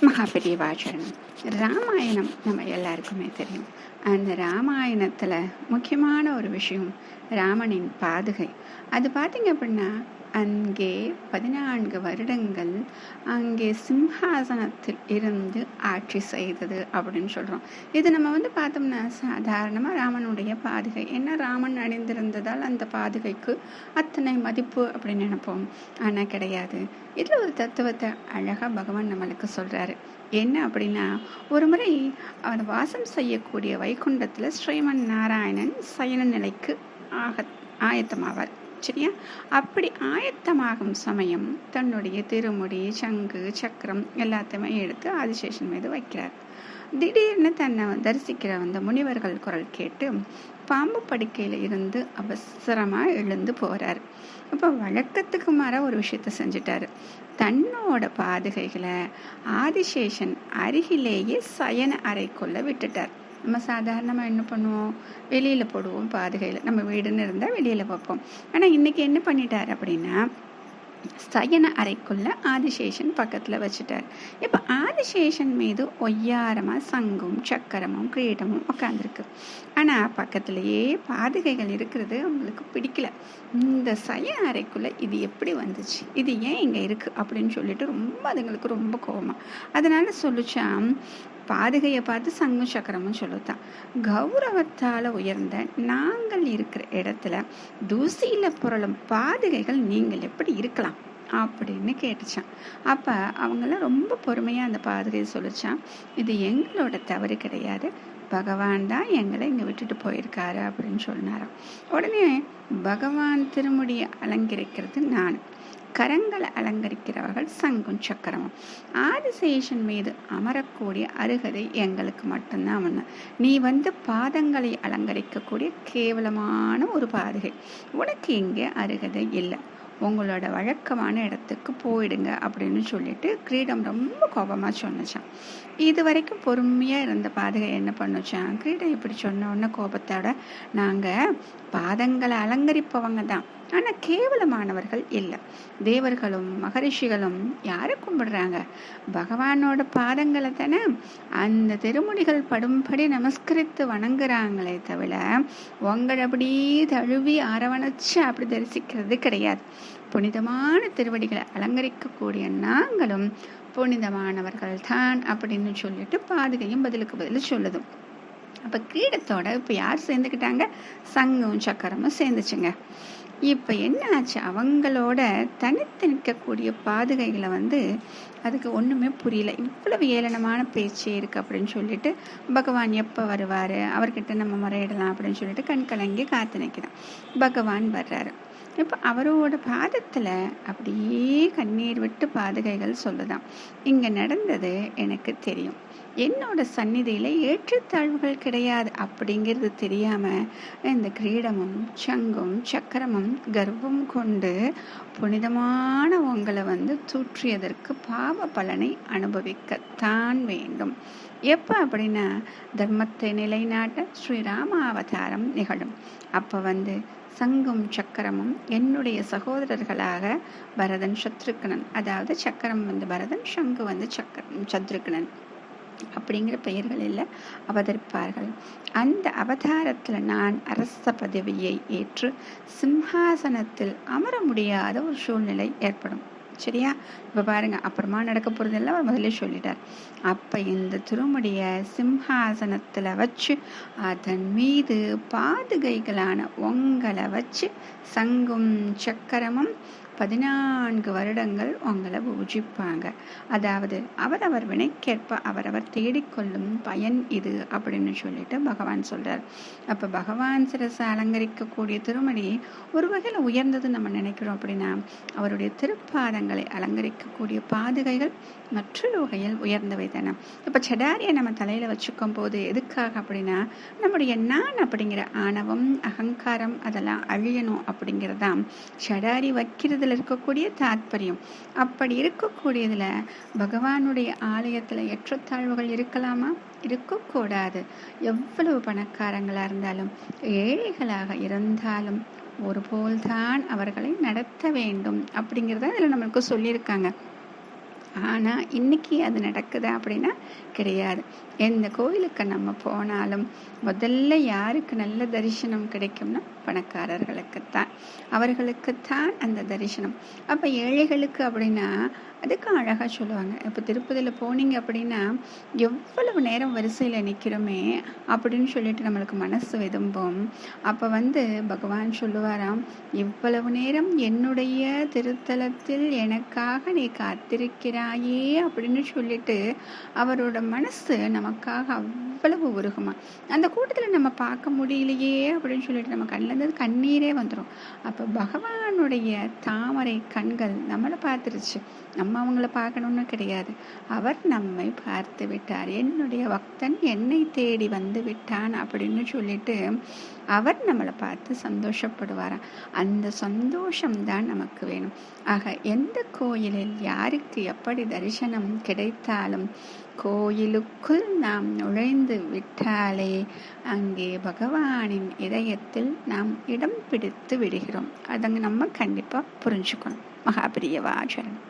மகாபெரியவாச்சரணம் ராமாயணம் நம்ம எல்லாருக்குமே தெரியும். அந்த ராமாயணத்தில் முக்கியமான ஒரு விஷயம் ராமனின் பாதுகை. அது பார்த்தீங்க அப்படின்னா அங்கே பதினான்கு வருடங்கள் அங்கே சிம்ஹாசனத்தில் இருந்து ஆட்சி செய்தது அப்படின்னு சொல்கிறோம் இது நம்ம வந்து பார்த்தோம்னா சாதாரணமாக ராமனுடைய பாதுகை. என்ன ராமன் அணிந்திருந்ததால் அந்த பாதுகைக்கு அத்தனை மதிப்பு அப்படின்னு நினைப்போம். ஆனால் கிடையாது. இதில் ஒரு தத்துவத்தை அழகாக பகவான் நம்மளுக்கு சொல்கிறாரு என்ன அப்படின்னா ஒரு முறை அவர் வாசம் செய்யக்கூடிய வைகுண்டத்தில் ஸ்ரீமன் நாராயணன் சயன நிலைக்கு ஆக ஆயத்தமாவார். சரியா அப்படி ஆயத்தமாகும் சமயம் தன்னுடைய திருமுடி சங்கு சக்கரம் எல்லாத்தையுமே எடுத்து ஆதிசேஷன் மீது வைக்கிறார். திடீர்னு தன்னை தரிசிக்கிற அந்த முனிவர்கள் குரல் கேட்டு பாம்பு படுக்கையில் இருந்து அவசரமாக எழுந்து போகிறார் அப்போ வழக்கத்துக்கு மாற ஒரு விஷயத்த செஞ்சிட்டாரு. தன்னோட பாதுகைகளை ஆதிசேஷன் அருகிலேயே சயன அறைக்குள்ள விட்டுட்டார். நம்ம சாதாரணமாக என்ன பண்ணுவோம்? வெளியில் போடுவோம் பாதுகையில். நம்ம வீடுன்னு இருந்தால் வெளியில் வைப்போம். ஆனால் இன்றைக்கி என்ன பண்ணிட்டார் அப்படின்னா சயன அறைக்குள்ள ஆதிசேஷன் பக்கத்தில் வச்சுட்டார். இப்போ ஆதிசேஷன் மீது ஒய்யாரமாக சங்கும் சக்கரமும் கிரீடமும் உட்காந்துருக்கு ஆனால் பக்கத்துலேயே பாதுகைகள் இருக்கிறது அவங்களுக்கு பிடிக்கல. இந்த சயன அறைக்குள்ளே இது எப்படி வந்துச்சு? இது ஏன் இங்கே இருக்குது அப்படின்னு சொல்லிட்டு ரொம்ப அதுங்களுக்கு ரொம்ப கோபமாக அதனால சொல்லிச்சான் பாதுகையை பார்த்து சங்கு சக்கரமும் சொல்லுத்தான். கௌரவத்தால் உயர்ந்த நாங்கள் இருக்கிற இடத்துல தூசியில் புரளும் பாதுகைகள் நீங்கள் எப்படி இருக்கலாம் அப்படின்னு கேட்டுச்சான். அப்போ அவங்களாம் ரொம்ப பொறுமையாக அந்த பாதுகையை சொல்லிச்சான். இது எங்களோட தவறு கிடையாது. பகவான் தான் எங்களை இங்கே விட்டுட்டு போயிருக்காரு அப்படின்னு சொன்னாராம். உடனே பகவான் திருமுடியை அலங்கரிக்கிறது நான். கரங்களை அலங்கரிக்கிறவர்கள் சங்கும் சக்கரமும். ஆதிசேஷன் மீது அமரக்கூடிய அருகதை எங்களுக்கு மட்டும்தான் ஒன்று நீ வந்து பாதங்களை அலங்கரிக்கக்கூடிய கேவலமான ஒரு பாதுகை. உனக்கு இங்கே அருகதை இல்லை. உங்களோட வழக்கமான இடத்துக்கு போயிடுங்க அப்படின்னு சொல்லிட்டு கிரீடம் ரொம்ப கோபமாக சொன்னச்சான் இது வரைக்கும் பொறுமையாக இருந்த பாதகை என்ன பண்ணுச்சான் கிரீடம் இப்படி சொன்ன உடனே கோபத்தோட நாங்கள் பாதங்களை அலங்கரிப்பவங்க தான். ஆனால் கேவலமானவர்கள் இல்லை. தேவர்களும் மகரிஷிகளும் யாரை கும்பிடுறாங்க? பகவானோட பாதங்களை தானே அந்த திருமுடிகள் படும்படி நமஸ்கரித்து வணங்குறாங்களே தவிர உங்களை அப்படி தழுவி அரவணைச்சு அப்படி தரிசிக்கிறது கிடையாது. புனிதமான திருவடிகளை அலங்கரிக்கக்கூடிய நாங்களும் புனிதமானவர்கள் தான் அப்படின்னு சொல்லிட்டு பாதுகையும் பதிலுக்கு பதில் சொல்லுதும் அப்போ கிரீடத்தோட இப்போ யார் சேர்ந்துக்கிட்டாங்க சங்கம் சக்கரமும் சேர்ந்துச்சுங்க. இப்போ என்ன ஆச்சு அவங்களோட தனித்து நிற்கக்கூடிய பாதுகைகளை வந்து அதுக்கு ஒன்றுமே புரியல. இவ்வளவு ஏளனமான பேச்சு இருக்குது அப்படின்னு சொல்லிட்டு பகவான் எப்போ வருவார்? அவர்கிட்ட நம்ம முறையிடலாம் அப்படின்னு சொல்லிட்டு கண் கலங்கி காத்து நிற்கிறான் பகவான் வர்றாரு. இப்போ அவரோட பாதத்தில் அப்படியே கண்ணீர் விட்டு பாதுகைகள் சொல்லுதான். இங்கே நடந்தது எனக்கு தெரியும். என்னோட சந்நிதியில் ஏற்றத்தாழ்வுகள் கிடையாது அப்படிங்கிறது தெரியாமல் இந்த கிரீடமும் சங்கும் சக்கரமும் கர்வம் கொண்டு புனிதமான உங்களை வந்து தூற்றியதற்கு பாவ பலனை அனுபவிக்கத்தான் வேண்டும். எப்போ அப்படின்னா தர்மத்தை நிலைநாட்ட ஸ்ரீராம அவதாரம் நிகழும். அப்போ வந்து சங்கும் சக்கரமும் என்னுடைய சகோதரர்களாக பரதன் சத்ருக்கணன் அதாவது சக்கரம் வந்து பரதன் சங்கு வந்து சக்கரம் சத்ருக்கணன் அப்படிங்கிற பெயர்களில் அவதரிப்பார்கள். அந்த அவதாரத்தில் நான் அரச பதவியை ஏற்று சிம்ஹாசனத்தில் அமர முடியாத ஒரு சூழ்நிலை ஏற்படும். சரியா? இப்போ பாருங்க அப்புறமா நடக்க போகிறதெல்லாம் அவர் முதல்ல சொல்லிட்டார். அப்போ இந்த திருமுடிய சிம்ஹாசனத்தில் வச்சு அதன் மீது பாதுகைகளான உங்களை வச்சு சங்கும் சக்கரமும் பதினான்கு வருடங்கள் உங்களை பூஜிப்பாங்க. அதாவது அவரவர் வினைக்கேற்ப அவரவர் தேடிக்கொள்ளும் பயன் இது அப்படின்னு சொல்லிட்டு பகவான் சொல்றார். அப்போ பகவான் சிரசை அலங்கரிக்கக்கூடிய திருமணி ஒரு வகையில் உயர்ந்தது நம்ம நினைக்கிறோம் அப்படின்னா அவருடைய திருப்பாதங்களை அலங்கரிக்கக்கூடிய பாதுகைகள் மற்றொரு வகையில் உயர்ந்தவை தானே. இப்போ செடாரியை நம்ம தலையில் வச்சுக்கும் போது எதுக்காக அப்படின்னா நம்முடைய நான் அப்படிங்கிற ஆணவம் அகங்காரம் அதெல்லாம் அழியணும் அப்படிங்கிறதான் செடாரி வைக்கிறது அதில் இருக்கக்கூடிய தாத்பரியம். அப்படி இருக்கக்கூடியதில் பகவானுடைய ஆலயத்தில் ஏற்றத்தாழ்வுகள் இருக்கலாமா? இருக்கக்கூடாது. எவ்வளவு பணக்காரங்களாக இருந்தாலும் ஏழைகளாக இருந்தாலும் ஒருபோல்தான் அவர்களை நடத்த வேண்டும் அப்படிங்கிறத இதில் நம்மளுக்கு சொல்லியிருக்காங்க. ஆனால் இன்னைக்கு அது நடக்குதா அப்படின்னா கிடையாது. எந்த கோயிலுக்கு நம்ம போனாலும் முதல்ல யாருக்கு நல்ல தரிசனம் கிடைக்கும்னா பணக்காரர்களுக்குத்தான். அவர்களுக்குத்தான் அந்த தரிசனம். அப்போ ஏழைகளுக்கு அப்படின்னா அதுக்கு அழகாக சொல்லுவாங்க. இப்போ திருப்பதியில் போனீங்க அப்படின்னா எவ்வளவு நேரம் வரிசையில் நிற்கிறோமே அப்படின்னு சொல்லிட்டு நம்மளுக்கு மனசு விதும்பும். அப்போ வந்து பகவான் சொல்லுவாராம் இவ்வளவு நேரம் என்னுடைய திருத்தலத்தில் எனக்காக நீ காத்திருக்கிறாயே அப்படின்னு சொல்லிட்டு அவரோட மனசு நமக்காக அவ்வளவு உருகுமா. அந்த கூட்டத்தில் நம்ம பார்க்க முடியலையே அப்படின்னு சொல்லிட்டு நம்ம கண்ணிலேருந்து கண்ணீரே வந்துடும் அப்போ பகவானுடைய தாமரை கண்கள் நம்மளை பார்த்துருச்சு. நம்ம அவங்கள பார்க்கணும்னு கிடையாது. அவர் நம்மை பார்த்து விட்டார். என்னுடைய பக்தன் என்னை தேடி வந்து விட்டான் அப்படின்னு சொல்லிட்டு அவர் நம்மளை பார்த்து சந்தோஷப்படுவாராம் அந்த சந்தோஷம்தான் நமக்கு வேணும். ஆக எந்த கோயிலில் யாருக்கு எப்படி தரிசனம் கிடைத்தாலும் கோயிலுக்குள் நாம் நுழைந்து விட்டாலே அங்கே பகவானின் இதயத்தில் நாம் இடம் பிடித்து விடுகிறோம். அதங்க நம்ம கண்டிப்பாக புரிஞ்சுக்கணும். மகாபிரியவாச்சரணம்